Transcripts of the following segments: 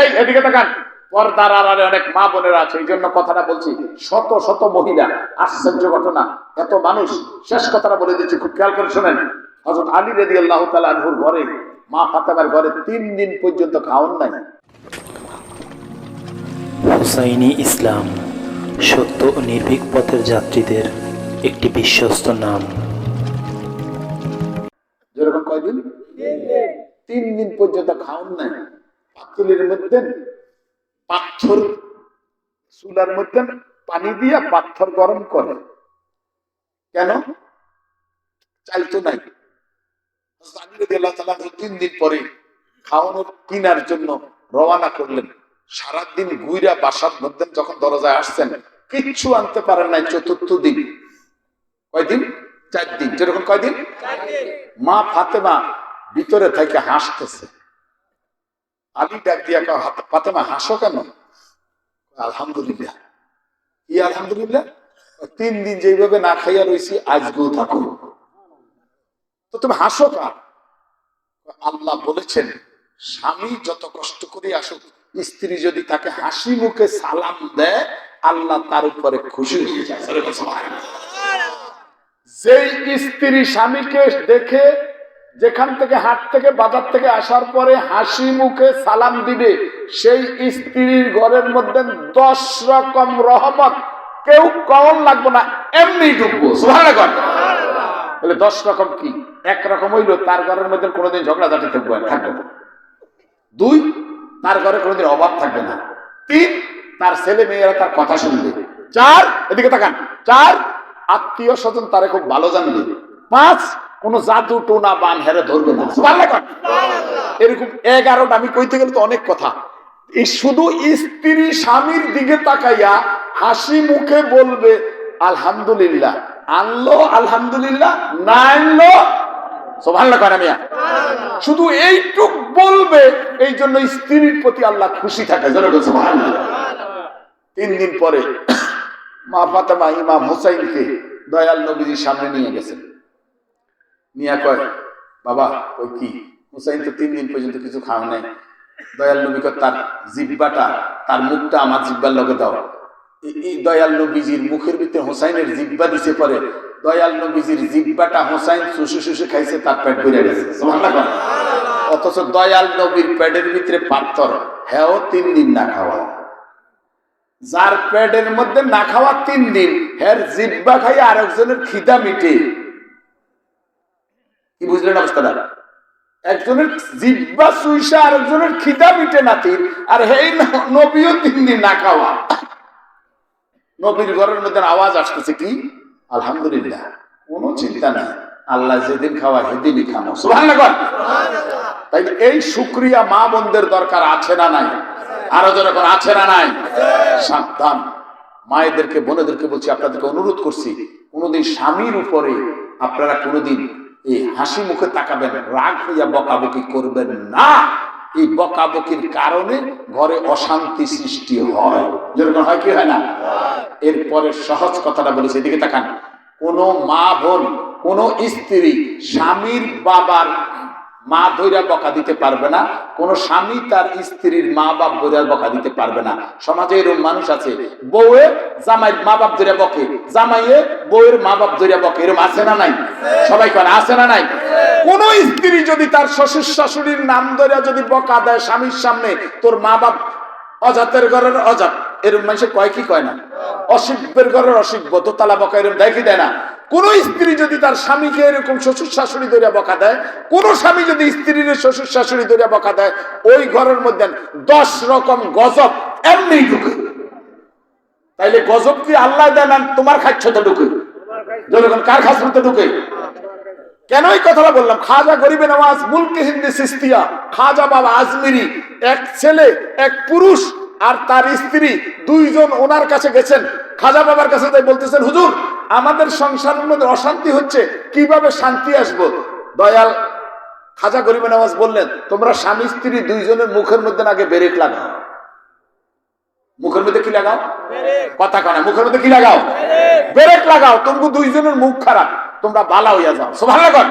এই এদিকে তাকান। পর্দার আড়ালে অনেক মা বোনেরা আছে এই জন্য কথাটা বলছি। শত শত মহিলা আশ্চর্য ঘটনা। এত মানুষ শেষ কথাটা বলে দিচ্ছি খুব খেয়াল করে শোনেন। হজরত আলী রেদি আল্লাহ তালুর ঘরে মা ফাতেমার ঘরে তিন দিন পর্যন্ত খাওয়ান নাই। হুসাইনি ইসলাম সত্য ও নির্ভীক পথের যাত্রীদের একটি বিশ্বস্ত নাম। যেরকম কয়দিন? তিন দিন পর্যন্ত খাওয়ান নাই। পাতুলির মধ্যে পাথর চুলার মধ্যে পানি দিয়া পাথর গরম করে। কেন? চাল তো নাই। তিন দিন পরে খাওয়ানোর কিনার জন্য রওনা করলেন। সারাদিন গুইরা বাসার মধ্যে যখন দরজায় আসছেন কিচ্ছু আনতে পারেন নাই চতুর্থ দিন। কয়দিন? চার দিন। যেরকম কয়দিন? মা ফাতেমা ভিতরে থেকে হাসতেছে। আলী ডাক দিয়া কয়, "হাত- ফাতেমা হাসো কেন? আলহামদুলিল্লাহ। ই আলহামদুলিল্লাহ? তিন দিন যেভাবে না খাইয়া রয়েছি আজকেও থাকো। তো তুমি হাসো কার? আল্লাহ বলেছেন স্বামী যত কষ্ট করে আসুক স্ত্রী যদি তাকে হাসি মুখে সালাম দেয় আল্লাহ তার উপরে খুশি হয়ে যায়। যেই স্ত্রী স্বামীকে দেখে যেখান থেকে হাট থেকে বাজার থেকে আসার পরে হাসি মুখে সালাম দিবে, সেই স্ত্রীর ঘরের মধ্যে দশ রকম রহমত। কেউ কম লাগবে না এমনি ঢুকবো বলে দশ রকম কি? এক রকম হইল, তার ঘরের মধ্যে কোনোদিন ঝগড়া ঝাঁটি থাকবে থাকবে দুই, তার ঘরে কোনোদিন অভাব থাকবে না। তিন, তার ছেলে মেয়েরা তার কথা শুনবে। চার, এদিকে তাকান। চার, আত্মীয় স্বজন তারে খুব ভালো জানবে। পাঁচ কোন জাদু টোনা বান হেরে ধরবে না। এরকম এগারোটা আমি কইতে গেলে তো অনেক কথা। এই শুধু স্ত্রী স্বামীর দিকে তাকাইয়া হাসি মুখে বলবে আলহামদুলিল্লাহ। আনলো আলহামদুলিল্লাহ। না আনলো শুধু এইটুক বলবে এই জন্য স্ত্রীর প্রতি আল্লাহ খুশি থাকে। তিন দিন পরে মা ফাতেমা ইমাম হোসাইনকে দয়াল নবীজির সামনে নিয়ে গেছেন। নিয়া কয়, বাবা ওই কি? হুসাইন তো তিন দিন পর্যন্ত কিছু খাওয়া নাই। দয়াল নবী তার জিব্বাটা তার মুখটা আমার জিব্বার লগে দাও। দয়াল নবীজির মুখের ভিতরে হোসাইনের জিব্বা দিছে পরে, দয়াল নবীজির জিব্বাটা হোসাইন শুষে শুষে খাইছে, তার পেট ভরে গেছে। অথচ দয়াল নবীর পেটের ভিতরে পাথর হ্যাঁ তিন দিন না খাওয়া। যার পেটের মধ্যে না খাওয়া তিন দিন, হের জিব্বা খাই আরেকজনের খিদা মিটে। বুঝলেন অবস্থাটা একজনের জিব্বা সুইসা আরেকজনের খিদা মিটে নাতির, আর হেই নবীও তিন দিন না খাওয়া। নবীর ঘরের মধ্যে আওয়াজ আসতেছে কি? আলহামদুলিল্লাহ চিন্তা নাই। আল্লাহ যেদিন খাওয়া, সেদিনই খানো তাই এই শুক্রিয়া মা বোনদের দরকার আছে না নাই? আরও যখন আছে না নাই? সাবধান। মায়েদেরকে, বোনেদেরকে বলছি, আপনাদেরকে অনুরোধ করছি, কোনোদিন স্বামীর উপরে আপনারা কোনোদিন এই হাসি মুখে তাকাবেন, রাগ হইয়া বকাবকি করবেন না। এই বকাবকির কারণে ঘরে অশান্তি সৃষ্টি হয়। যেরকম হয় কি হয় না? এরপরে সহজ কথাটা বলেছে এদিকে তাকান। কোন মা বোন, কোন স্ত্রী, স্বামীর বাবার মা ধৈরা বকা দিতে পারবে না, কোন স্বামী তার স্ত্রীর মা বাপ ধৈরা বকা দিতে পারবে না। সমাজে এরকম মানুষ আছে, বউয়ে জামাই মা বাপ ধৈরা বকে, জামাইয়ে বউয়ের মা বাপ ধৈরা বকে, এরকম আছে না নাই? সবাই করে আছে না নাই? কোন স্ত্রী যদি তার শ্বশুর শাশুড়ির নাম ধরে যদি বকা দেয় স্বামীর সামনে, তোর মা বাপ অজাতের ঘরের অজাত। এরকম মানুষে কয় কি কয় না? অসিব্যের ঘরের অসিব্য, দোতলা বকা এরকম দেখি দেয় না? কোন স্ত্রী যদি তার স্বামীকে এরকম শ্বশুর শাশুড়ি ধরিয়া বকা দেয়, কোন স্বামী যদি স্ত্রীর শ্বশুর শাশুড়ি ধরিয়া বকা দেয়, ওই ঘরের মধ্যে দশ রকম গজব এমনি ঢুকে। তাইলে গজব কি আল্লাহ দেয় না তোমার খাচ্ছতে ঢুকে? যখন কার খাসতে ঢুকে? কেন এই কথাটা বললাম? খাজা গরিবে নামাজ, মুলকে হিন্দি সিস্তিয়া, খাজা বাবা আজমিরি, এক ছেলে, এক পুরুষ আর তার স্ত্রী, দুইজন ওনার কাছে গেছেন। খাজা বাবার কাছে তাই বলতেছেন, হুজুর আমাদের সংসারের মধ্যে অশান্তি হচ্ছে কীভাবে শান্তি আসব? দয়াল খাজা গরিব নামাজ বললেন তোমরা স্বামী স্ত্রী দুইজনের মুখের মধ্যে আগে বেরেক লাগাও। মুখের মধ্যে কি লাগাও? কথা কানা মুখের মধ্যে কি লাগাও? বেরেক লাগাও তোমাকে দুইজনের মুখ খারাপ। তোমরা বালা হইয়া যাও। সুবহানাল্লাহ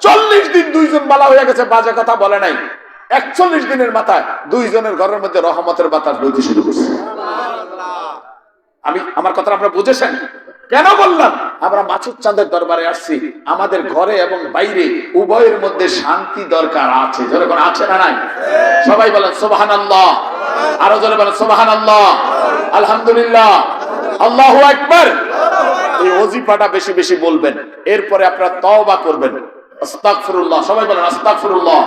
চল্লিশ দিন দুইজন বালা হইয়া গেছে বাজে কথা বলে নাই। একচল্লিশ দিনের মাথায় দুইজনের ঘরের মধ্যে রহমতের বাতাস বইতে শুরু করছে। আমি আমার কথা আপনারা বুঝেছেন? কেন বললাম? আমরা মাছুর চাঁদের দরবারে আসছি। আমাদের ঘরে এবং বাইরে উভয়ের মধ্যে শান্তি দরকার আছে। যেরকম আছে না নাই? সবাই বলেন সোবাহান আল্লাহ আরও জোরে বলেন সোবাহান আল্লাহ আলহামদুলিল্লাহ। আল্লাহ একবার এই ওজিফাটা বেশি বেশি বলবেন। এরপরে আপনারা তওবা করবেন। আস্তাগফিরুল্লাহ। সবাই বলেন, আস্তাগফিরুল্লাহ।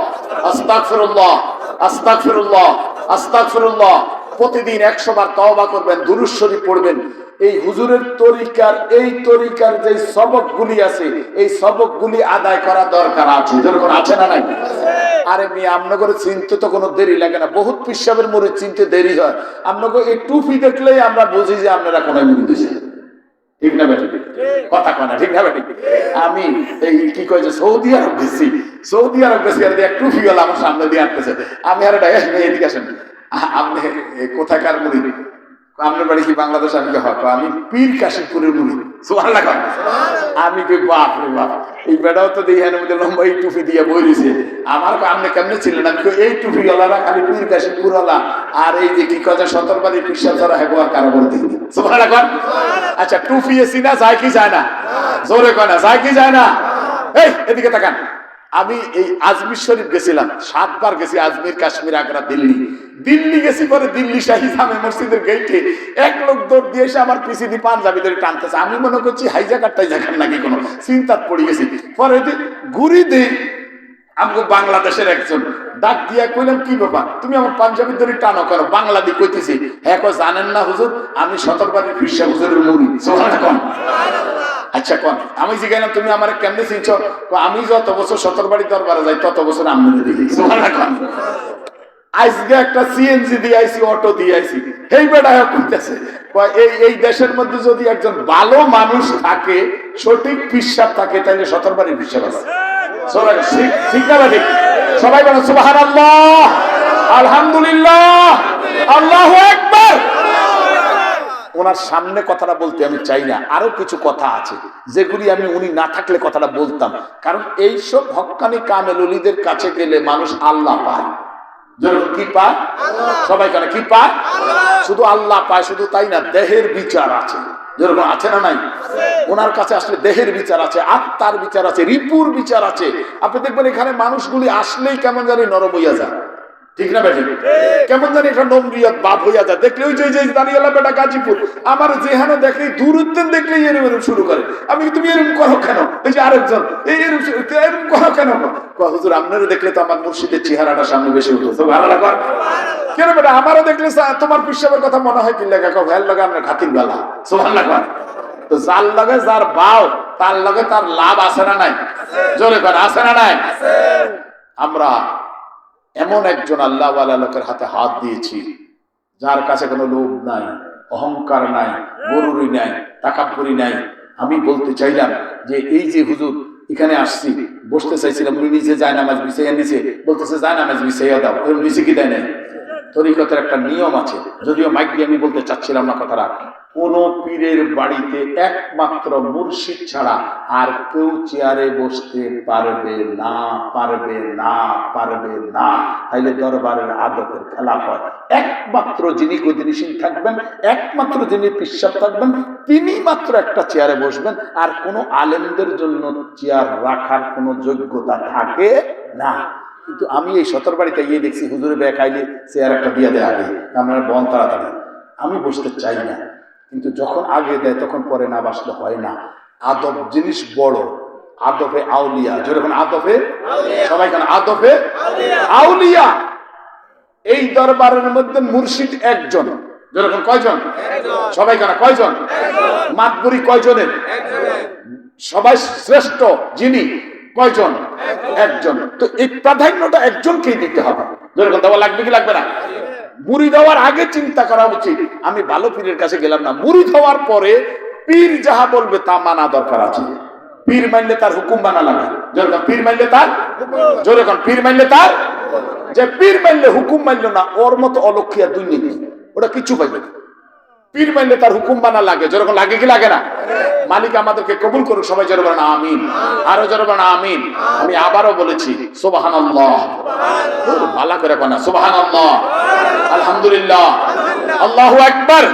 আস্তাগফিরুল্লাহ। আস্তাগফিরুল্লাহ। আস্তাগফিরুল্লাহ। প্রতিদিন একশো বার তওবা করবেন, দুরুদ শরীফ পড়বেন। এই হুজুরের তরিকার, এই তরিকার যে সবকগুলি আছে, এই সবকগুলি আদায় করা দরকার আছে। যেরকম আছে না নাই? আরে মেয়ে আপনাকে চিনতে তো কোনো দেরি লাগে না। বহুত পিসাবের মোড়ে চিনতে দেরি হয়। আপনাকে এই টুপি দেখলেই আমরা বুঝি যে আপনারা কোনো মুড়ি দিয়েছেন আমি এই কি কয় সৌদি আরব গেছি। সৌদি আরব গেছি, আর এক টুপি আমার সামনে দিয়ে আসতেছে আমি আর এটা এদিকে আসেন। আপনি কোথাকার মুড়ি? আপনার বাড়ি কি বাংলাদেশ আমি হ্যাঁ, আমি পীর কাশিমপুরের মুড়ি। সুহান আমি কই বাপ রে বাপ। এই বেটাও তো দেখি মধ্যে লম্বা এই টুপি দিয়ে বই রয়েছে। আমার আপনি কেমনে ছিলেন? আমি এই টুপি ওলারা খালি পীর কাশিমপুর ওলা আর এই যে কি কথা সতর্কবাদী পিসাব ছাড়া হেবো আর কারও বলতে। সুহান আচ্ছা টুপি এসি না যায় কি যায় না? জোরে কয় না যায় কি যায় না? এই এদিকে তাকান। আমি এই আজমির শরীফ গেছিলাম, সাতবার গেছি আজমির, কাশ্মীর, আগ্রা, দিল্লি। দিল্লি গেছি পরে দিল্লি শাহী জামে মসজিদের গেইটে এক লোক দৌড় দিয়ে এসে আমার পিছিয়ে দিয়ে পাঞ্জাবি ধরে টানতেছে। আমি মনে করছি হাইজাকারটাই টাইজাকার নাকি কোনো চিন্তাত পড়ে গেছি। পরে ঘুরি দিই আমগো বাংলাদেশের একজন। ডাক দিয়া কইলাম কি বাবা তুমি আমার পাঞ্জাবি ধরে টানো কেন? বাংলা দিয়ে কইতেছি। হ্যাঁ কয়, জানেন না হুজুর আমি শতরবাদী ফিরসা হুজুরের মুড়ি। সোহান আচ্ছা কোন। আমি জিজ্ঞাসা তুমি আমার কেমনে চিনছ? আমি যত বছর সতরবাড়ি দরবারে যাই তত বছর আমি দেখি। সোহান আজকে একটা সিএনজি দিয়ে অটো দিয়ে এই বেড়ায় কইতেছে এই এই দেশের মধ্যে যদি একজন ভালো মানুষ থাকে সঠিক বিশ্বাস থাকে তাহলে সতরবাড়ির বিশ্বাস আছে ঠিক ঠিক না ঠিক। সবাই বলেন সুবাহান আল্লাহ আলহামদুলিল্লাহ আল্লাহ একবার ওনার সামনে কথাটা বলতে আমি চাই না আরও কিছু কথা আছে যেগুলি আমি উনি না থাকলে কথাটা বলতাম। কারণ এইসব হক্কানি কামেল অলিদের কাছে গেলে মানুষ আল্লাহ পায়। কি পায়? সবাই কেন কি পায়? শুধু আল্লাহ পায় শুধু তাই না দেহের বিচার আছে। যেরকম আছে না নাই? ওনার কাছে আসলে দেহের বিচার আছে, আত্মার বিচার আছে, রিপুর বিচার আছে। আপনি দেখবেন এখানে মানুষগুলি আসলেই কেমন জানি নরম হইয়া যায়। ঠিক না কেমন জানি বাপ দেখলে ওই যে আমার যেহানো দেখলে দূরত্বেন দেখলেই এরম এরম শুরু করে। আমি তুমি এরম করো কেন? এই যে আরেকজন, এই এরম এরম করো কেন? হুজুর, আপনারা দেখলে তো আমার মুর্শিদের চেহারাটা সামনে বেশি উঠতো ভালো লাগা কেন বেটা আমারও দেখলে তোমার পিসাবের কথা মনে হয় কি লেখা কো ভ্যাল লাগা আপনার খাতির বেলা। সোহান লাগা তো যার লগে যার বাও, তার লগে তার লাভ আছে না নাই? জোরে কর, আছে না নাই? আমরা এমন একজন আল্লাহওয়ালা লোকের হাতে হাত দিয়েছি, যার কাছে কোনো লোভ নাই, অহংকার নাই গরুরি নাই, তাকাব্বরি নাই। আমি বলতে চাইলাম যে, এই যে হুজুর, এখানে আসছি, বসতে চাইছিলাম, উনি নিচে যায় নামাজ বিছাইয়া নিচে বলতেছে, যায় নামাজ বিছাইয়া দাও। নিচে কি দেয় নাই? তরিকতের একটা নিয়ম আছে। যদিও মাইক দিয়ে আমি বলতে চাচ্ছিলাম না কথাটা। কোন পীরের বাড়িতে একমাত্র মুর্শিদ ছাড়া আর কেউ চেয়ারে বসতে পারবে না পারবে না পারবে না। তাইলে দরবারের আদতের খেলা হয় একমাত্র যিনি গদিনীশীল থাকবেন, একমাত্র যিনি পিসাব থাকবেন, তিনি মাত্র একটা চেয়ারে বসবেন। আর কোনো আলেমদের জন্য চেয়ার রাখার কোনো যোগ্যতা থাকে না। কিন্তু আমি এই সতর বাড়িতে গিয়ে দেখছি হুজুরে ব্যাগ খাইলে আর একটা দিয়ে দেয়। আগে আমরা বন তাড়াতাড়ি। আমি বসতে চাই না। কিন্তু যখন আগে দেয় তখন পরে না বাসলে হয় না। আদব জিনিস বড়। আদফে আউলিয়া। যেরকম আদফে সবাই কেন? আদফে আউলিয়া। এই দরবারের মধ্যে মুর্শিদ একজন। যেরকম কয়জন? সবাই কেন? কয়জন? মাতবুরি কয়জনের? সবাই শ্রেষ্ঠ যিনি। কয়জন? একজন। তো এই প্রাধান্যটা একজনকেই দিতে হবে। যেরকম দেওয়া লাগবে কি লাগবে না? মুড়ি দেওয়ার আগে চিন্তা করা উচিত। আমি ভালো পীরের কাছে গেলাম না। মুড়ি দেওয়ার পরে পীর যাহা বলবে তা মানা দরকার আছে। পীর মানলে তার হুকুম মানা লাগে। যেরকম পীর মানলে তার যেরকম পীর মানলে তার যে পীর মানলে হুকুম মানল না, ওর মতো অলক্ষিয়া দুর্নীতি ওটা কিছু পাইবে না। পীর মাইলে তার হুকুম বানা লাগে। যেরকম লাগে কি লাগে না? মালিক আমাদেরকে কবুল করুক, সবাই যেন বলেন, আমিন। আরও যেন বলেন, আমিন। আমি আবারও বলেছি সুবাহান ভালো করে কোনা সুবাহান আলহামদুলিল্লাহ। আল্লাহ আকবার।